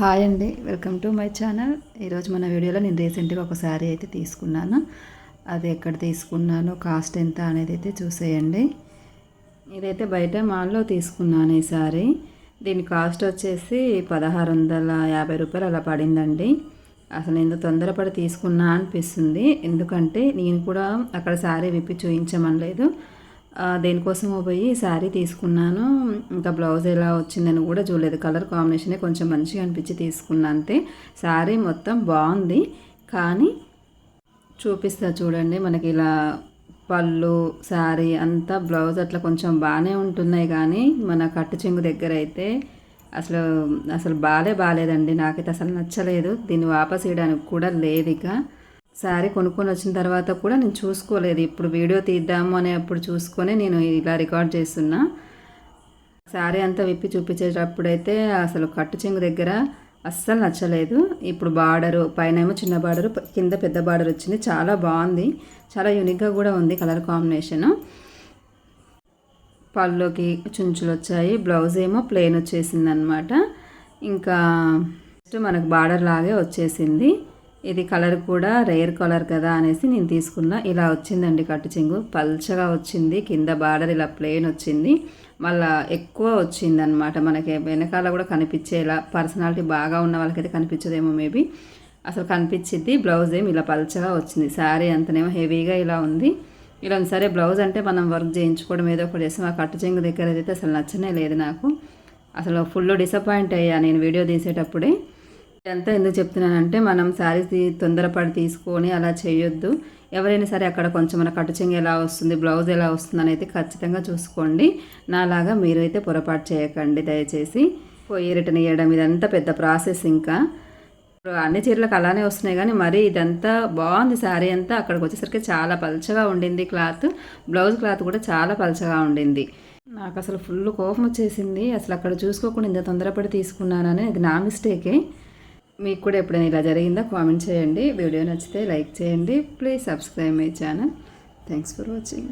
Hi అండి welcome to my channel. ఈరోజు మన వీడియోలో నేను రీసెంట్గా ఒక శారీ అయితే తీసుకున్నాను. అది ఎక్కడ తీసుకున్నాను కాస్ట్ ఎంత అనేది అయితే చూసేయండి. ఇదైతే బయట మాల్లో తీసుకున్నాను ఈ శారీ. దీని కాస్ట్ వచ్చేసి పదహారు వందల యాభై రూపాయలు అలా పడిందండి. అసలు నేను తొందరపడి తీసుకున్నా అనిపిస్తుంది. ఎందుకంటే నేను కూడా అక్కడ శారీ విప్పి చూపించమనలేదు దేనికోసమో పోయి శారీ తీసుకున్నాను. ఇంకా బ్లౌజ్ ఎలా వచ్చిందని కూడా చూడలేదు. కలర్ కాంబినేషనే కొంచెం మంచిగా అనిపించి తీసుకున్నా అంతే. శారీ మొత్తం బాగుంది. కానీ చూపిస్తా చూడండి మనకి ఇలా పళ్ళు శారీ అంతా బ్లౌజ్ అట్లా కొంచెం బాగానే ఉంటున్నాయి. కానీ మన కట్టు చెంగు దగ్గర అయితే అసలు అసలు బాగాలే బాగాలేదండి. నాకైతే అసలు నచ్చలేదు. దీన్ని వాపస్ ఇవ్వడానికి కూడా లేదు ఇక. శారీ కొనుక్కొని వచ్చిన తర్వాత కూడా నేను చూసుకోలేదు. ఇప్పుడు వీడియో తీద్దాము అనే అప్పుడు చూసుకొని నేను ఇలా రికార్డ్ చేస్తున్నా. శారీ అంతా విప్పి చూపించేటప్పుడైతే అసలు కట్టు చెంగు దగ్గర అస్సలు నచ్చలేదు. ఇప్పుడు బార్డరు పైన ఏమో చిన్న బార్డరు కింద పెద్ద బార్డర్ వచ్చింది. చాలా బాగుంది. చాలా యూనిక్గా కూడా ఉంది కలర్ కాంబినేషను. పళ్ళుకి చుంచులు వచ్చాయి. బ్లౌజ్ ఏమో ప్లెయిన్ వచ్చేసింది అనమాట ఇంకా మనకు బార్డర్ లాగే వచ్చేసింది. ఇది కలర్ కూడా రేర్ కలర్ కదా అనేసి నేను తీసుకున్నా. ఇలా వచ్చిందండి కట్టు చెంగు. పల్చగా వచ్చింది. కింద బార్డర్ ఇలా ప్లెయిన్ వచ్చింది. మళ్ళా ఎక్కువ వచ్చింది అనమాట మనకి. వెనకాల కూడా కనిపించేలా పర్సనాలిటీ బాగా ఉన్న వాళ్ళకైతే కనిపించదేమో మేబీ అసలు కనిపించింది బ్లౌజ్ ఏమి ఇలా పల్చగా వచ్చింది. శారీ అంతనేమో హెవీగా ఇలా ఉంది. ఇలా సరే బ్లౌజ్ అంటే మనం వర్క్ చేయించుకోవడం ఏదో ఒకటి చేస్తాం. ఆ కట్టు చెంగు దగ్గర అయితే అసలు నచ్చనే లేదు నాకు. అసలు ఫుల్ డిసప్పాయింట్ అయ్యా నేను వీడియో తీసేటప్పుడే. ఇదంతా ఎందుకు చెప్తున్నానంటే మనం శారీస్ తొందరపడి తీసుకొని అలా చేయొద్దు. ఎవరైనా సరే అక్కడ కొంచెం మన కట్టుచింగ్ ఎలా వస్తుంది బ్లౌజ్ ఎలా వస్తుంది అనేది ఖచ్చితంగా చూసుకోండి. నాలాగా మీరు అయితే పొరపాటు చేయకండి దయచేసి. పోయి రిటర్న్ ఇవ్వడం ఇదంతా పెద్ద ప్రాసెస్ ఇంకా. ఇప్పుడు అన్ని చీరలకు అలానే వస్తున్నాయి కానీ మరీ ఇదంతా బాగుంది శారీ అంతా. అక్కడికి వచ్చేసరికి చాలా పలచగా ఉండింది క్లాత్. బ్లౌజ్ క్లాత్ కూడా చాలా పలచగా ఉండింది. నాకు అసలు ఫుల్ కోపం వచ్చేసింది. అసలు అక్కడ చూసుకోకుండా ఇంత తొందరపడి తీసుకున్నానని అది నా మిస్టేకే. మీకు కూడా ఎప్పుడైనా ఇలా జరిగిందా? కామెంట్ చేయండి. వీడియో నచ్చితే లైక్ చేయండి. Please subscribe my channel. Thanks for watching.